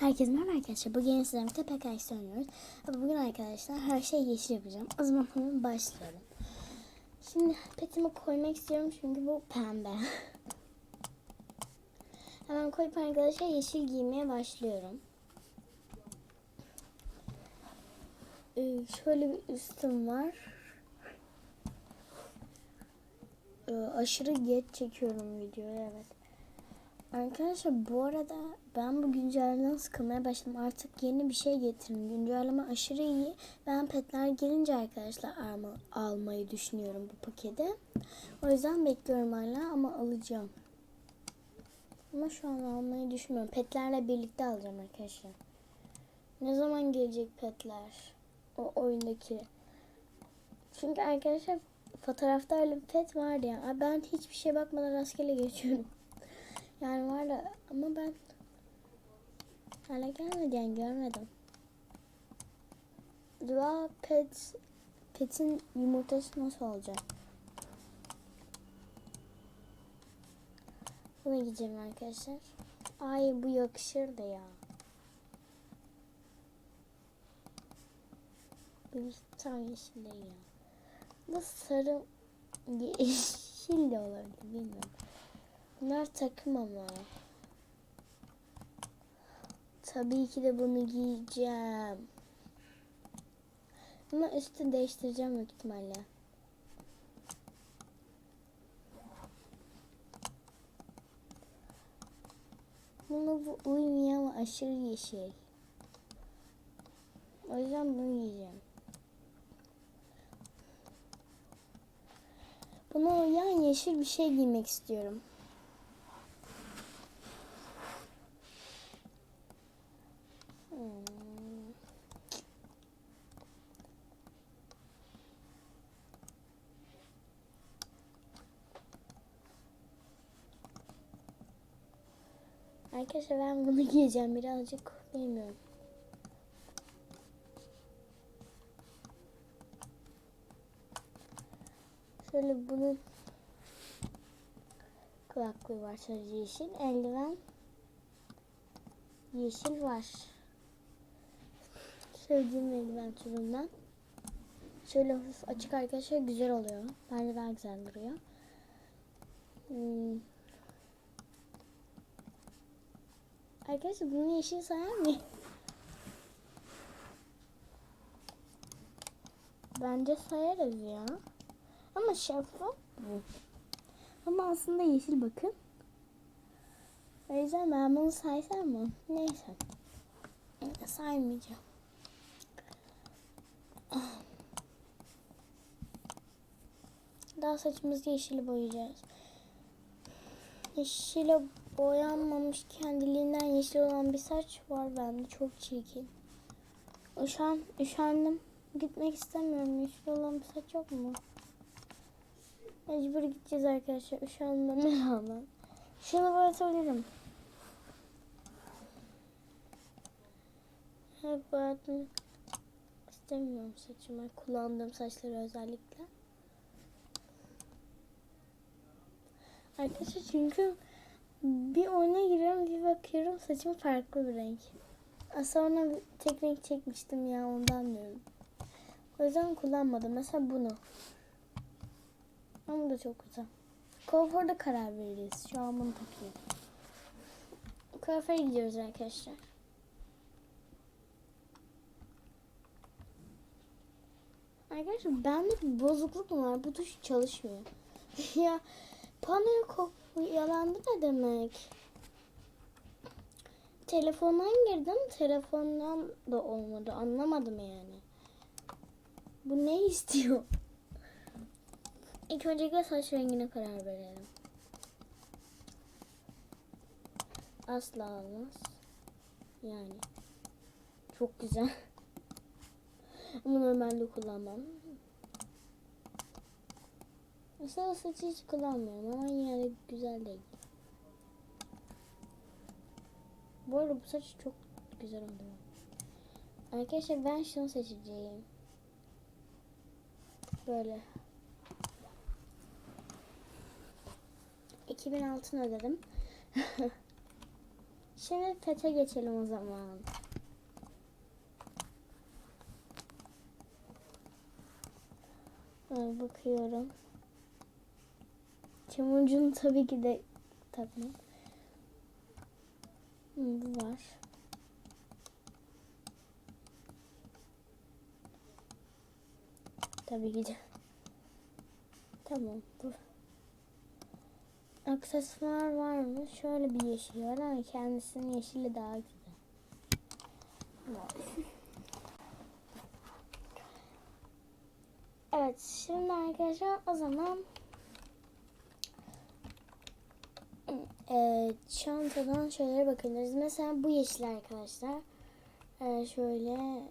Herkese merhaba arkadaşlar. Bugün sizlerle birlikte PKX oynuyoruz. Bugün arkadaşlar her şey yeşil yapacağım. O zaman hemen başlayalım. Şimdi petimi koymak istiyorum çünkü bu pembe. hemen koyup arkadaşlar yeşil giymeye başlıyorum. Ee, şöyle bir üstüm var. Ee, aşırı geç çekiyorum videoyu evet. Arkadaşlar bu arada ben bu güncellemeden sıkılmaya başladım. Artık yeni bir şey getirin. Güncelleme aşırı iyi. Ben petler gelince arkadaşlar alma, almayı düşünüyorum bu paketi. O yüzden bekliyorum hala ama alacağım. Ama şu an almayı düşünmüyorum. Petlerle birlikte alacağım arkadaşlar. Ne zaman gelecek petler? O oyundaki. Çünkü arkadaşlar fotoğrafta öyle pet vardı ya. Ben hiçbir şey bakmadan rastgele geçiyorum. Yani var da ama ben hala gelmedi yani görmedim. Dua pet petin yumurtası nasıl olacak? Buna gideceğim arkadaşlar. Ay bu yakışırdı ya. Bir tam yeşil değil ya. Bu sarı yeşil de olabilir bilmiyorum. Bunlar takım ama. Tabii ki de bunu giyeceğim. Ama üstü değiştireceğim büyük ihtimalle. Bunu bu uymuyor ama aşırı yeşil. O yüzden bunu giyeceğim. Buna uyan yeşil bir şey giymek istiyorum. Hmm. Arkadaşlar ben bunu giyeceğim birazcık bilmiyorum. Şöyle bunun kulaklığı var sadece yeşil. Eldiven yeşil var. Sevdiğim eldiven türünden. Şöyle hafif açık arkadaşlar güzel oluyor. Bence daha güzel duruyor. Hmm. Arkadaşlar bunu yeşil sayar mı? Bence sayarız ya. Ama şeffaf bu. Ama aslında yeşil bakın. O yüzden ben bunu saysam mı? Neyse. Saymayacağım. Daha saçımızı yeşil boyayacağız. Yeşile boyanmamış kendiliğinden yeşil olan bir saç var bende. Çok çirkin. Üşen, üşendim. Gitmek istemiyorum. Yeşil olan bir saç yok mu? Mecbur gideceğiz arkadaşlar. Üşenmeme rağmen. Şunu boyatabilirim. Hep boyattım. İstemiyorum saçıma. Kullandığım saçları özellikle. Arkadaşlar çünkü bir oyuna giriyorum bir bakıyorum saçım farklı bir renk. Bir tek renk çekmiştim ya ondan diyorum. O yüzden kullanmadım. Mesela bunu. Ama bu da çok güzel. Kuaförde karar veririz. Şu an bunu takıyorum. Kuaföre gidiyoruz arkadaşlar. Arkadaşlar bende bir bozukluk var? Bu tuş çalışmıyor. ya panoya kopyalandı ne demek? Telefondan girdim. Telefondan da olmadı. Anlamadım yani. Bu ne istiyor? İlk öncelikle saç rengine karar verelim. Asla olmaz. Yani. Çok güzel. Ama normalde kullanmam. Mesela saçı hiç kullanmıyorum ama yine de güzel değil. Bu arada bu saç çok güzel oluyor. Arkadaşlar ben şunu seçeceğim. Böyle. 2000 altın ödedim. Şimdi fete geçelim o zaman. Bakıyorum. Çamurcunu tabii ki de takmam. Bu var. Tabii ki de. Tamam. Bu. Aksesuar var mı? Şöyle bir yeşil var ama kendisinin yeşili daha güzel. Evet şimdi arkadaşlar o zaman e, çantadan şeylere bakabiliriz. Mesela bu yeşil arkadaşlar. E, şöyle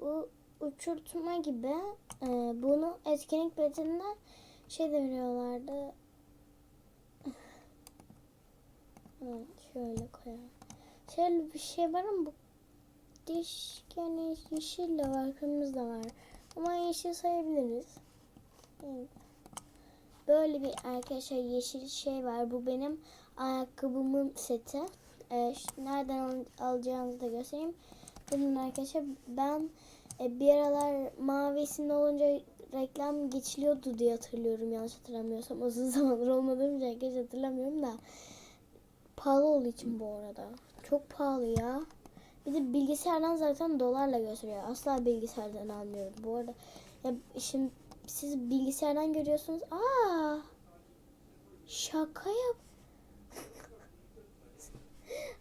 bu uçurtma gibi e, bunu etkinlik bedeninden şey de veriyorlardı. Evet, şöyle koyalım. Şöyle bir şey var ama bu diş yani yeşil de var, kırmızı da var. Ama yeşil sayabiliriz. Evet. Böyle bir arkadaşlar yeşil şey var. Bu benim ayakkabımın seti. Ee, nereden al- alacağınızı da göstereyim. Bunun arkadaşlar ben e, bir aralar mavisinde olunca reklam geçiliyordu diye hatırlıyorum yanlış hatırlamıyorsam. Uzun zamandır olmadığım için herkes hatırlamıyorum da. Pahalı olduğu için bu arada. Çok pahalı ya. Bir de bilgisayardan zaten dolarla gösteriyor. Asla bilgisayardan almıyorum. Bu arada ya şimdi siz bilgisayardan görüyorsunuz. Aa! Şaka yap.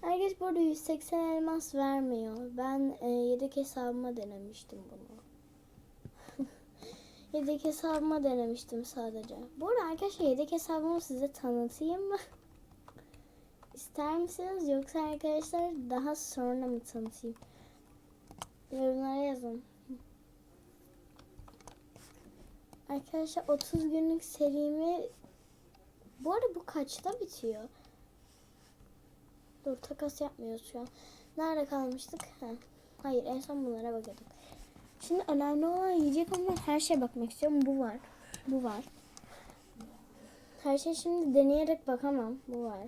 Herkes burada 180 elmas vermiyor. Ben e, yedek hesabıma denemiştim bunu. yedek hesabıma denemiştim sadece. Bu arada arkadaşlar yedek hesabımı size tanıtayım mı? İster misiniz yoksa arkadaşlar daha sonra mı tanıtayım? Yorumlara yazın. Arkadaşlar 30 günlük serimi bu arada bu kaçta bitiyor? Dur takas yapmıyoruz şu an. Nerede kalmıştık? Ha. Hayır en son bunlara bakıyorduk. Şimdi önemli olan yiyecek ama her şeye bakmak istiyorum. Bu var. Bu var. Her şey şimdi deneyerek bakamam. Bu var.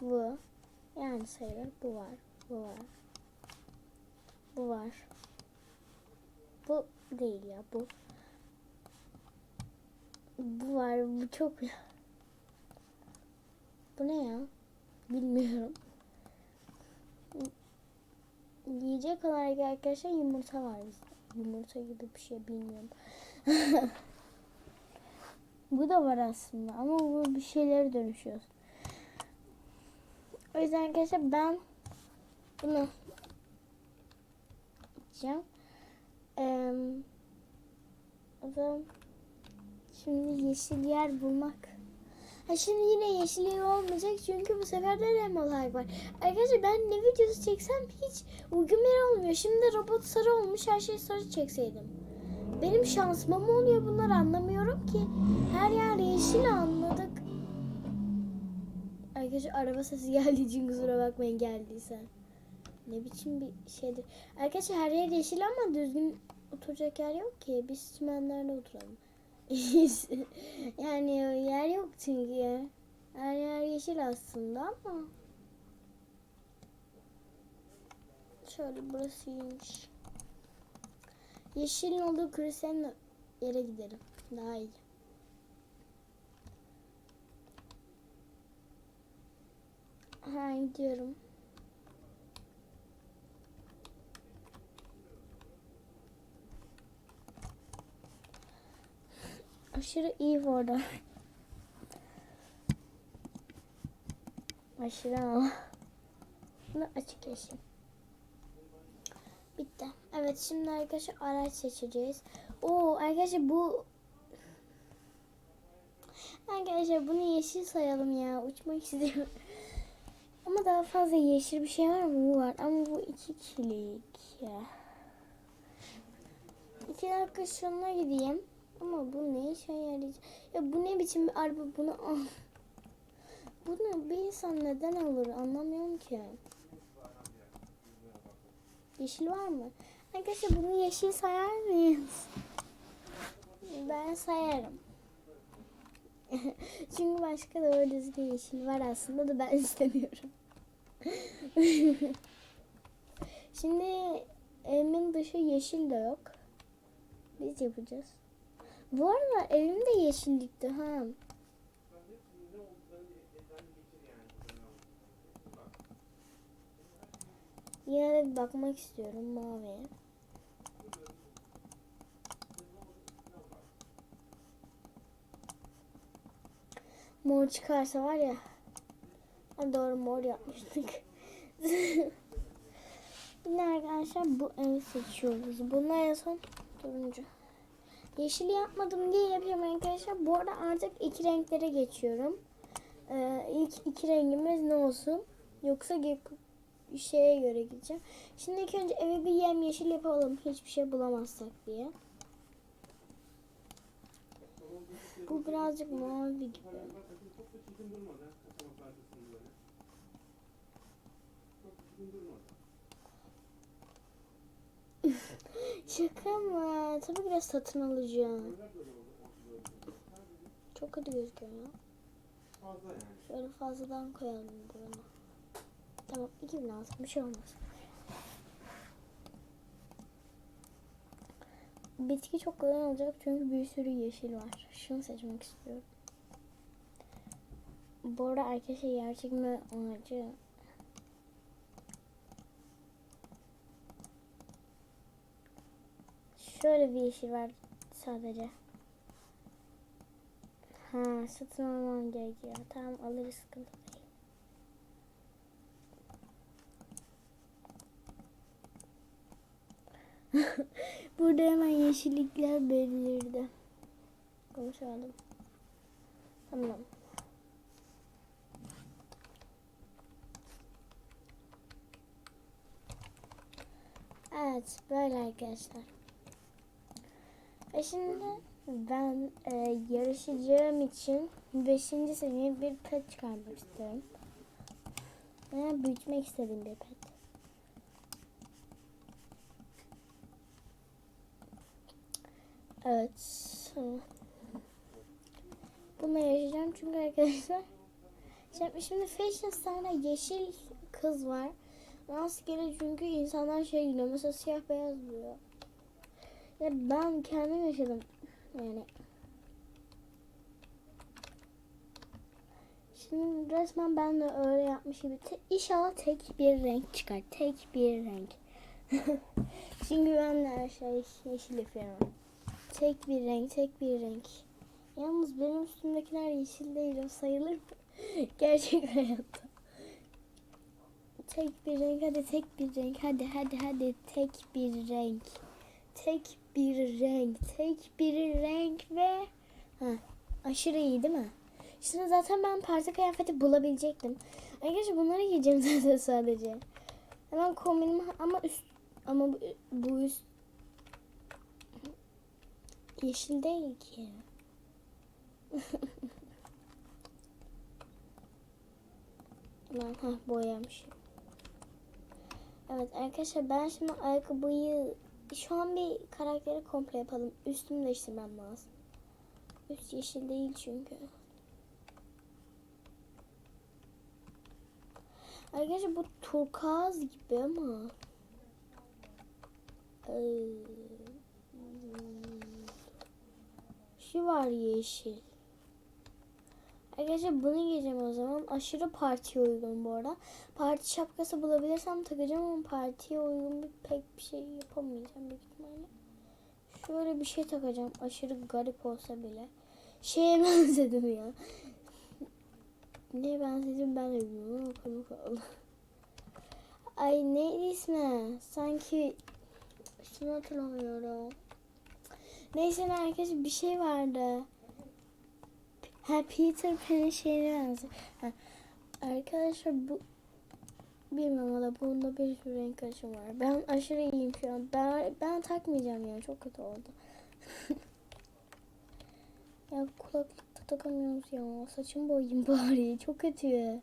Bu. Yani sayılır. Bu var. Bu var. Bu var. Bu değil ya. Bu. Bu var. Bu çok Bu ne ya? Bilmiyorum. Yiyecek olarak arkadaşlar yumurta var bizde. Yumurta gibi bir şey bilmiyorum. bu da var aslında ama bu bir şeylere dönüşüyor. O yüzden arkadaşlar ben bunu yapacağım. Ee, zaman şimdi yeşil yer bulmak. Ha şimdi yine yeşil yer olmayacak çünkü bu sefer de remolar var. Arkadaşlar ben ne videosu çeksem hiç uygun yer olmuyor. Şimdi robot sarı olmuş her şey sarı çekseydim. Benim şansıma mı oluyor bunlar anlamıyorum ki. Her yer yeşil anladık. Arkadaşlar araba sesi geldiği için kusura bakmayın geldiyse. Ne biçim bir şeydir. Arkadaşlar her yer yeşil ama düzgün oturacak yer yok ki. Biz çimenlerde oturalım. yani yer yok çünkü. Her yer yeşil aslında ama. Şöyle burası iyiymiş. Yeşilin olduğu krisenin yere gidelim. Daha iyi. Ha gidiyorum. Aşırı iyi bu arada. Aşırı ama. Bunu açık yeşil. Bitti. Evet şimdi arkadaşlar araç seçeceğiz. Oo arkadaşlar bu Arkadaşlar bunu yeşil sayalım ya. Uçmak istiyorum. Ama daha fazla yeşil bir şey var mı? Bu var. Ama bu iki kişilik ya. İki dakika şuna gideyim. Ama bu ne işe yarayacak? Ya bu ne biçim bir araba bunu al. Bunu bir insan neden alır anlamıyorum ki. Yeşil var mı? Arkadaşlar bunu yeşil sayar mıyız? Ben sayarım. Çünkü başka doğru düzgün yeşil var aslında da ben istemiyorum. Şimdi evimin dışı yeşil de yok. Biz yapacağız. Bu arada evim de yeşillikti ha. Yine de bir bakmak istiyorum maviye. Mor çıkarsa var ya. Ha, doğru mor yapmıştık. Yine arkadaşlar bu evi seçiyoruz. Bunlar en son turuncu. Yeşil yapmadım diye yapıyorum arkadaşlar. Bu arada artık iki renklere geçiyorum. Ee, ilk iki rengimiz ne olsun? Yoksa şeye göre gideceğim. Şimdi ilk önce evi bir yem yeşil yapalım. Hiçbir şey bulamazsak diye. Bu birazcık mavi gibi. Şaka mı? Tabii biraz satın alacağım. Çok kötü gözüküyor ya. Şöyle fazladan koyalım bunu. Tamam 2000 lazım bir şey olmaz. Bitki çok kolay olacak çünkü bir sürü yeşil var. Şunu seçmek istiyorum. Bu arada arkadaşlar yer çekme ağacı Şöyle bir yeşil var sadece. Ha satın almam gerekiyor. Tamam alırız sıkıntı değil. Burada hemen yeşillikler belirdi. Konuşalım. Tamam. Evet böyle arkadaşlar. Ve şimdi ben e, yarışacağım için 5. seviye bir pet çıkarmak istiyorum. Yani büyütmek istediğim bir pet. Evet. Bununla yarışacağım çünkü arkadaşlar Şimdi, şimdi Fashion Star'da yeşil kız var. Rastgele çünkü insanlar şey diyor. Mesela siyah beyaz diyor. Ya ben kendim yaşadım. Yani. Şimdi resmen ben de öyle yapmış gibi. Te, inşallah tek bir renk çıkar. Tek bir renk. Çünkü ben de her şey yeşil yapıyorum. Tek bir renk, tek bir renk. Yalnız benim üstümdekiler yeşil değil. O sayılır mı? Gerçek hayatta. Tek bir renk hadi tek bir renk hadi hadi hadi tek bir renk. Tek bir renk, tek bir renk ve ha, aşırı iyi değil mi? Şimdi zaten ben parti kıyafeti bulabilecektim. Arkadaşlar bunları giyeceğim zaten sadece. Hemen kombinim ama üst ama bu, bu üst yeşil değil ki. ben ha boyamışım. Evet arkadaşlar ben şimdi ayakkabıyı şu an bir karakteri komple yapalım. Üstümü değiştirmem lazım. Üst yeşil değil çünkü. Arkadaşlar bu turkuaz gibi ama. Ee, şu var yeşil. Arkadaşlar bunu giyeceğim o zaman. Aşırı partiye uygun bu arada. Parti şapkası bulabilirsem takacağım ama partiye uygun bir pek bir şey yapamayacağım büyük ihtimalle. Şöyle bir şey takacağım. Aşırı garip olsa bile. Şeye benzedim ya. Ne benzedim ben de bilmiyorum. Komik oldu. Ay neydi ismi? Sanki ismini hatırlamıyorum. Neyse arkadaşlar bir şey vardı. Ha Peter Pan'in şeyine benziyor. Arkadaşlar bu bilmem valla bunda bir sürü renk karışımı var. Ben aşırı iyiyim şu an. Ben, ben takmayacağım yani çok kötü oldu. ya kulaklık da takamıyoruz ya. Saçımı boyayayım bari. Çok kötü.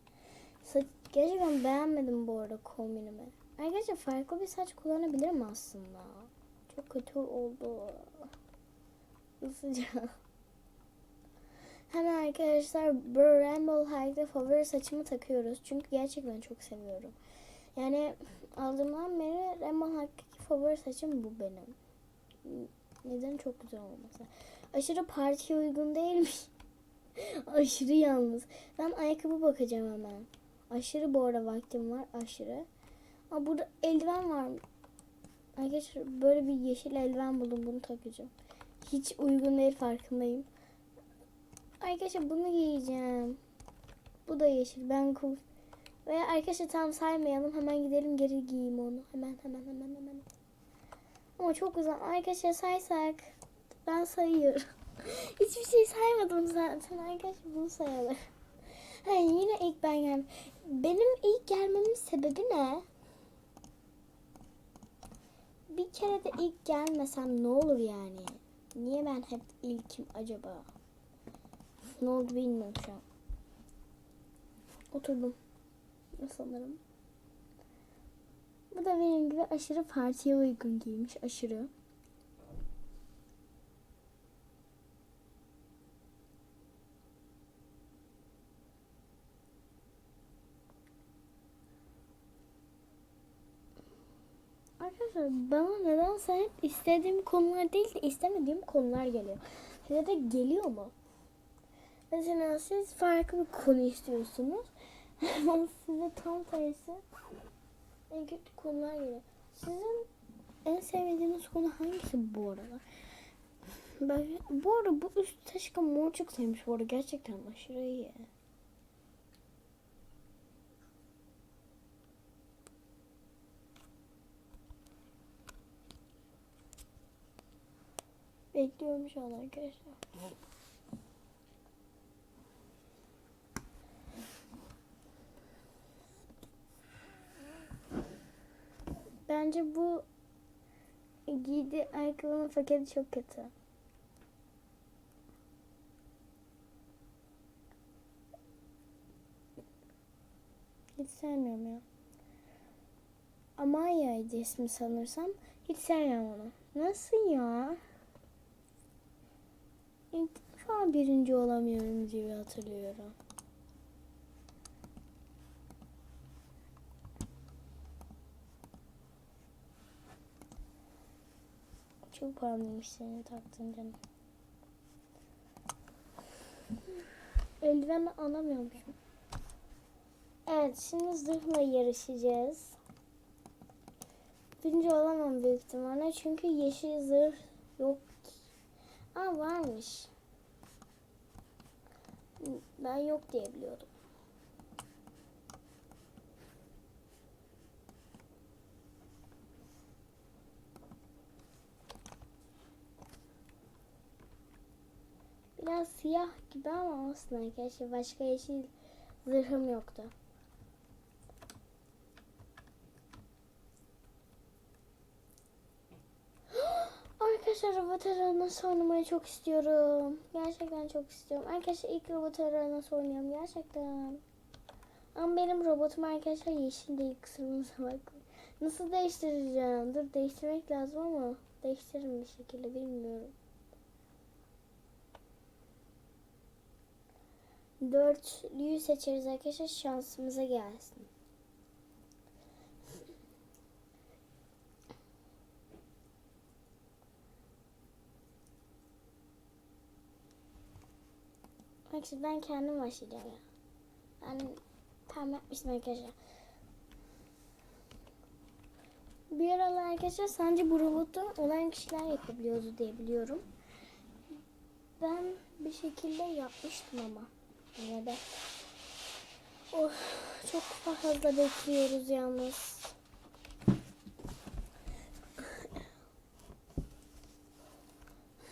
Saç, gerçekten beğenmedim bu arada kombinimi. Arkadaşlar farklı bir saç kullanabilirim aslında. Çok kötü oldu. Isıca. Hemen arkadaşlar Rainbow High'da favori saçımı takıyoruz. Çünkü gerçekten çok seviyorum. Yani aldığımdan beri Rainbow High'daki favori saçım bu benim. Neden çok güzel olması. Aşırı partiye uygun değil mi? aşırı yalnız. Ben ayakkabı bakacağım hemen. Aşırı bu arada vaktim var. Aşırı. Aa, burada eldiven var. Arkadaşlar böyle bir yeşil eldiven buldum. Bunu takacağım. Hiç uygun değil farkındayım. Arkadaşlar bunu giyeceğim. Bu da yeşil. Ben cool. Ve arkadaşlar tam saymayalım. Hemen gidelim geri giyeyim onu. Hemen hemen hemen hemen. Ama çok güzel. Arkadaşlar saysak. Ben sayıyorum. Hiçbir şey saymadım zaten. Arkadaşlar bunu sayalım. Ha, yine ilk ben geldim. Benim ilk gelmemin sebebi ne? Bir kere de ilk gelmesem ne olur yani? Niye ben hep ilkim acaba? Ne oldu bilmiyorum şu an. Oturdum. Sanırım. Bu da benim gibi aşırı partiye uygun giymiş. Aşırı. Arkadaşlar bana nedense hep istediğim konular değil de istemediğim konular geliyor. Size de geliyor mu? Mesela siz farklı bir konu istiyorsunuz. Ama size tam tersi en kötü konular geliyor. Sizin en sevdiğiniz konu hangisi bu arada? Ben, bu arada bu üst taşka mor çok sevmiş bu arada gerçekten aşırı iyi. An arkadaşlar. Bence bu giydi ayakkabının paketi çok kötü. Hiç sevmiyorum ya. Amalia'ydı ismi sanırsam. Hiç sevmiyorum onu. Nasıl ya? İlk an birinci olamıyorum diye hatırlıyorum. Çok pahalıymış seni taktın canım. Eldiven alamıyormuşum. Evet şimdi zırhla yarışacağız. Birinci olamam büyük ihtimalle çünkü yeşil zırh yok ki. Aa varmış. Ben yok diye biliyordum. Biraz siyah gibi ama aslında arkadaşlar başka yeşil zırhım yoktu. Arkadaşlar robot arenası oynamayı çok istiyorum. Gerçekten çok istiyorum. Arkadaşlar ilk robot arenası oynuyorum gerçekten. Ama benim robotum arkadaşlar yeşil değil kırmızı bak. Nasıl değiştireceğim? Dur değiştirmek lazım ama değiştiririm bir şekilde bilmiyorum. Dörtlüyü seçeriz arkadaşlar şansımıza gelsin. Arkadaşlar ben kendim başlayacağım ya. Ben tam yapmıştım arkadaşlar. Bir aralar arkadaşlar sadece bu robotu olan kişiler yapabiliyordu diye biliyorum. Ben bir şekilde yapmıştım ama. De. Of, çok fazla bekliyoruz yalnız.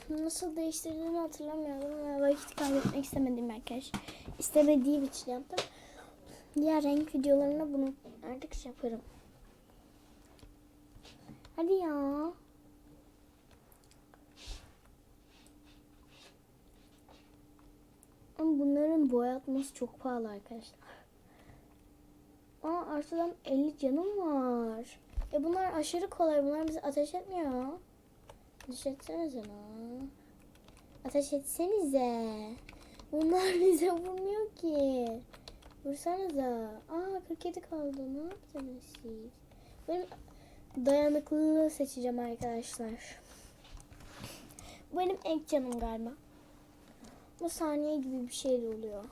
Nasıl değiştirdiğimi hatırlamıyorum vakit kaybetmek istemedim arkadaş. İstemediğim için yaptım. Diğer renk videolarına bunu artık şey yaparım. Hadi ya. Bunların boyatması çok pahalı arkadaşlar. Aa arsadan 50 canım var. E bunlar aşırı kolay. Bunlar bizi ateş etmiyor. Ateş etsenize lan. Ateş etsenize. Bunlar bize vurmuyor ki. Vursanıza. Aa 47 kaldı. Ne yapacaksınız siz? Benim dayanıklılığı seçeceğim arkadaşlar. Benim en canım galiba. Bu saniye gibi bir şey de oluyor.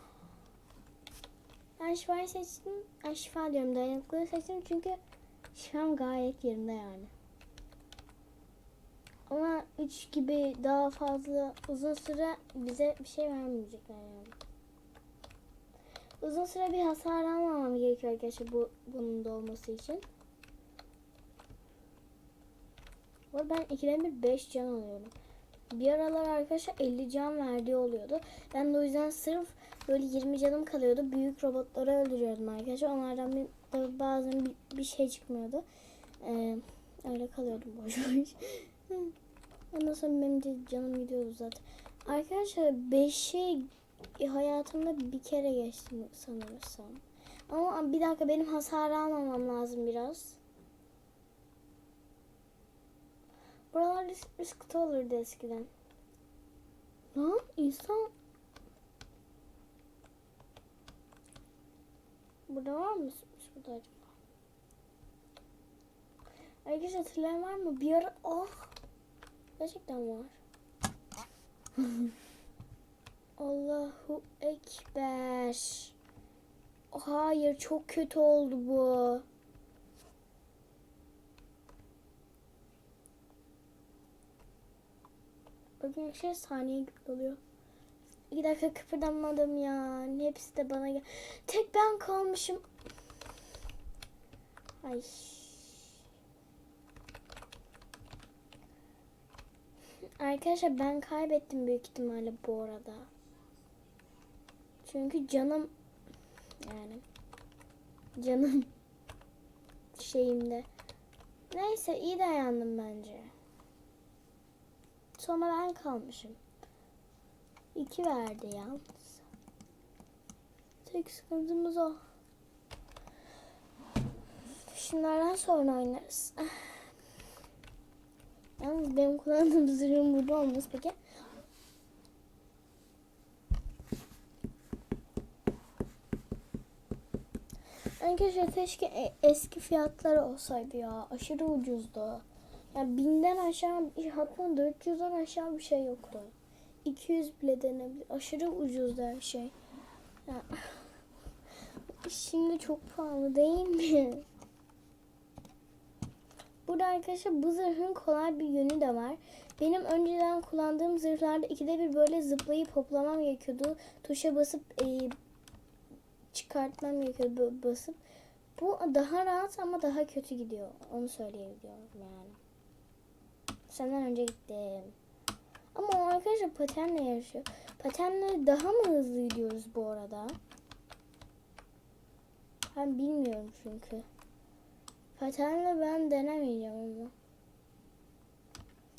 Ben şifayı seçtim. Ay şifa diyorum dayanıklılığı seçtim çünkü şifam gayet yerinde yani. Ama 3 gibi daha fazla uzun süre bize bir şey vermeyecekler yani. Uzun süre bir hasar almamam gerekiyor arkadaşlar bu, bunun da olması için. Arada ben ikiden bir 5 can alıyorum. Bir aralar arkadaşlar 50 can verdiği oluyordu. Ben de o yüzden sırf böyle 20 canım kalıyordu. Büyük robotları öldürüyordum arkadaşlar. Onlardan bir, bazen bir, bir şey çıkmıyordu. Ee, öyle kalıyordum boş boş. Ondan sonra benim de canım gidiyordu zaten. Arkadaşlar 5'i hayatımda bir kere geçtim sanırsam. Ama bir dakika benim hasar almamam lazım biraz. Buralar risk- sıkıntı olurdu eskiden. Lan insan... Burada var mı? Burada acaba? Arkadaşlar hatırlayan var mı? Bir ara... Oh! Gerçekten var. Allahu Ekber. Hayır çok kötü oldu bu. Bakın şey saniye gibi oluyor. İki dakika kıpırdamadım ya. Hepsi de bana gel. Tek ben kalmışım. Ay. Arkadaşlar ben kaybettim büyük ihtimalle bu arada. Çünkü canım yani canım şeyimde. Neyse iyi dayandım bence. Sonra ben kalmışım. İki verdi yalnız. Tek sıkıntımız o. Şunlardan sonra oynarız. Yalnız benim kullandığım zırhın burada olması peki. Arkadaşlar keşke e- eski fiyatları olsaydı ya. Aşırı ucuzdu. Yani binden aşağı hatta 400'den aşağı bir şey yoktu. 200 bile denebilir. Aşırı ucuzdu her şey. Ya. Şimdi çok pahalı değil mi? Burada arkadaşlar bu zırhın kolay bir yönü de var. Benim önceden kullandığım zırhlarda ikide bir böyle zıplayıp hoplamam gerekiyordu. Tuşa basıp e, çıkartmam gerekiyordu basıp. Bu daha rahat ama daha kötü gidiyor. Onu söyleyebiliyorum yani. Senden önce gittim. Ama arkadaşlar patenle yarışıyor. Patenle daha mı hızlı gidiyoruz bu arada? Ben bilmiyorum çünkü. Patenle ben denemeyeceğim ama.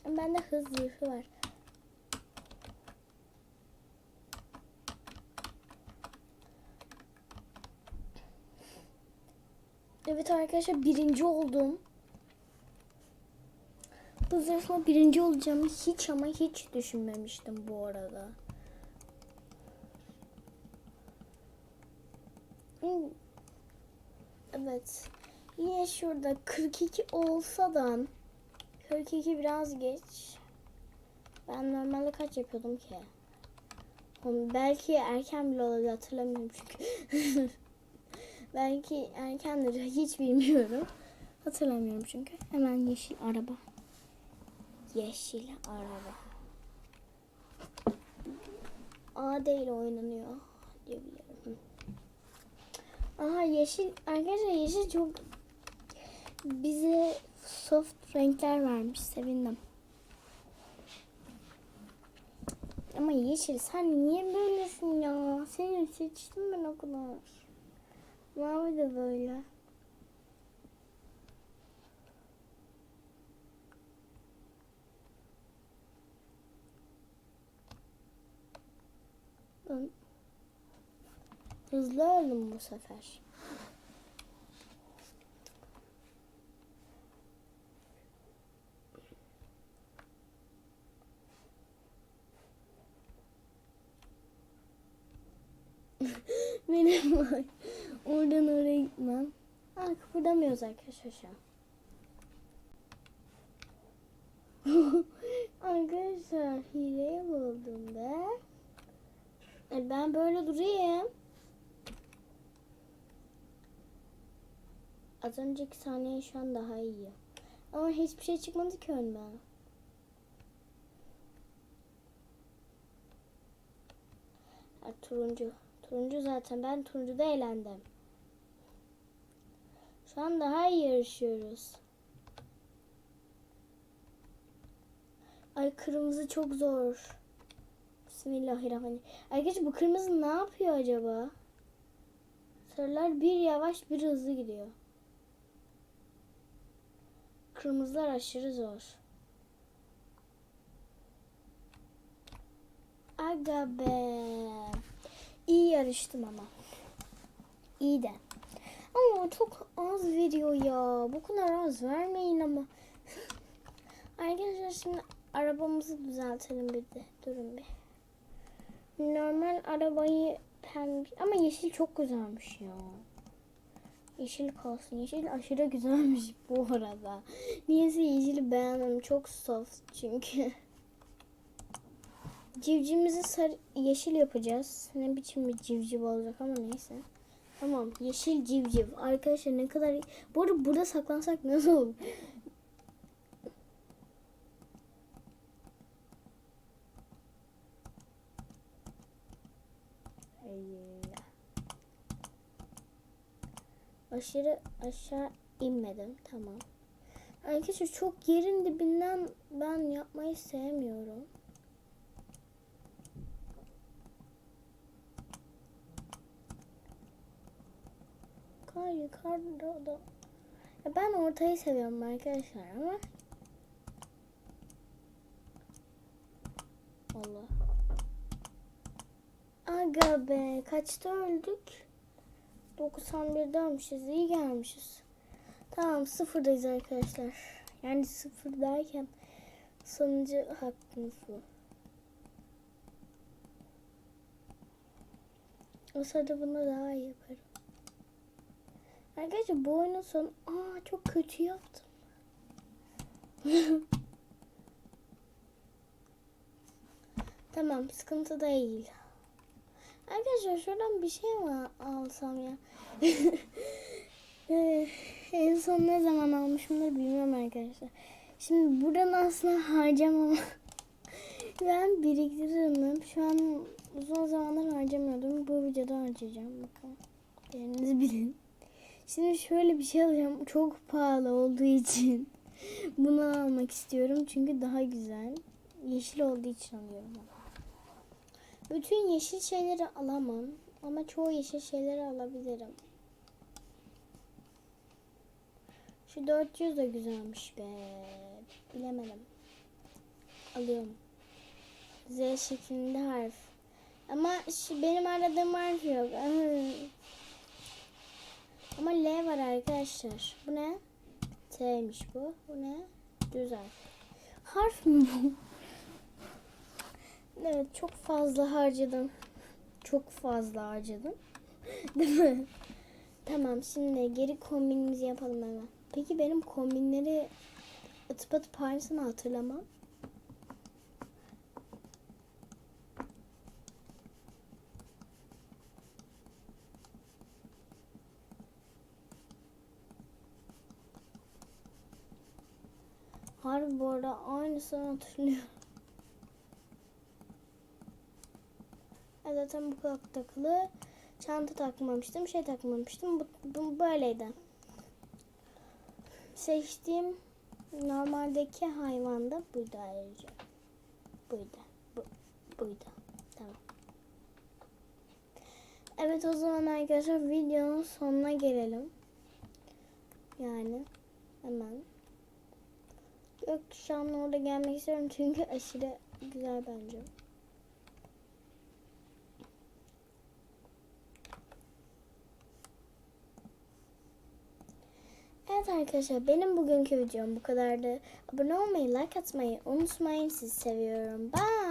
Ama Bende hız zırhı var. Evet arkadaşlar birinci oldum. Bu zırhla birinci olacağımı hiç ama hiç düşünmemiştim bu arada. Hmm. Evet. Yine şurada 42 olsa da 42 biraz geç. Ben normalde kaç yapıyordum ki? Belki erken bile olabilir hatırlamıyorum çünkü. Belki erkendir hiç bilmiyorum. Hatırlamıyorum çünkü. Hemen yeşil araba. Yeşil araba. A değil oynanıyor diyebilirim. Aha yeşil arkadaşlar yeşil çok bize soft renkler vermiş sevindim. Ama yeşil sen niye böylesin ya? Seni seçtim ben o. Mavi de böyle. Ben hızlı öldüm bu sefer. Oradan oraya gitmem. Aa kıpırdamıyoruz arkadaşlar şu an. arkadaşlar hileye buldum be. E, ben böyle durayım. Az önceki saniye şu an daha iyi. Ama hiçbir şey çıkmadı ki önüme. Ha, turuncu. Turuncu zaten. Ben turuncuda eğlendim. Şu an daha iyi yarışıyoruz. Ay kırmızı çok zor. Bismillahirrahmanirrahim. Arkadaşlar bu kırmızı ne yapıyor acaba? Sarılar bir yavaş bir hızlı gidiyor. Kırmızılar aşırı zor. Aga be. İyi yarıştım ama. İyi de. Ama çok az veriyor ya. Bu kadar az vermeyin ama. Arkadaşlar şimdi arabamızı düzeltelim bir de. Durun bir. Normal arabayı pembe ama yeşil çok güzelmiş ya. Yeşil kalsın. Yeşil aşırı güzelmiş bu arada. Niyeyse yeşili beğenmem. Çok soft çünkü. Civcivimizi sarı, yeşil yapacağız. Ne biçim bir civciv olacak ama neyse. Tamam yeşil civciv. Arkadaşlar ne kadar... Bu arada burada saklansak nasıl olur? Aşırı aşağı inmedim. Tamam. Arkadaşlar çok yerin dibinden ben yapmayı sevmiyorum. Kar yukarıda da. Ya ben ortayı seviyorum arkadaşlar ama. Allah. Aga be kaçta öldük? 91'de ölmüşüz. iyi gelmişiz. Tamam sıfırdayız arkadaşlar. Yani sıfır derken sonuncu hakkımız bu. O sırada bunu daha iyi yaparım. Arkadaşlar bu oyunun sonu... Aa çok kötü yaptım. tamam sıkıntı değil. Arkadaşlar şuradan bir şey mi alsam ya? Eh, en son ne zaman almışımdır bilmiyorum arkadaşlar. Şimdi buradan aslında harcamam. ben biriktiririm. Şu an uzun zamanlar harcamıyordum. Bu videoda harcayacağım. Bakalım. Yerinizi bilin. Şimdi şöyle bir şey alacağım. Çok pahalı olduğu için. Bunu almak istiyorum. Çünkü daha güzel. Yeşil olduğu için alıyorum. Bütün yeşil şeyleri alamam. Ama çoğu yeşil şeyleri alabilirim. Şu 400 de güzelmiş be. Bilemedim. Alıyorum. Z şeklinde harf. Ama benim aradığım harf yok. Ama L var arkadaşlar. Bu ne? T'ymiş bu. Bu ne? Düz harf. Harf mi bu? Evet çok fazla harcadım. Çok fazla harcadım. Değil mi? Tamam şimdi geri kombinimizi yapalım hemen. Peki benim kombinleri atıp atıp aynısını hatırlamam. Harbi bu arada aynısını hatırlıyorum. Zaten bu kulak takılı. Çanta takmamıştım. Şey takmamıştım. Bu, bu böyleydi. Seçtiğim normaldeki hayvan da buydu ayrıca. Buydu. Bu, buydu. Tamam. Evet o zaman arkadaşlar videonun sonuna gelelim. Yani hemen. Gökkuşağının orada gelmek istiyorum çünkü aşırı güzel bence. Evet arkadaşlar benim bugünkü videom bu kadardı. Abone olmayı, like atmayı unutmayın. Sizi seviyorum. Bye.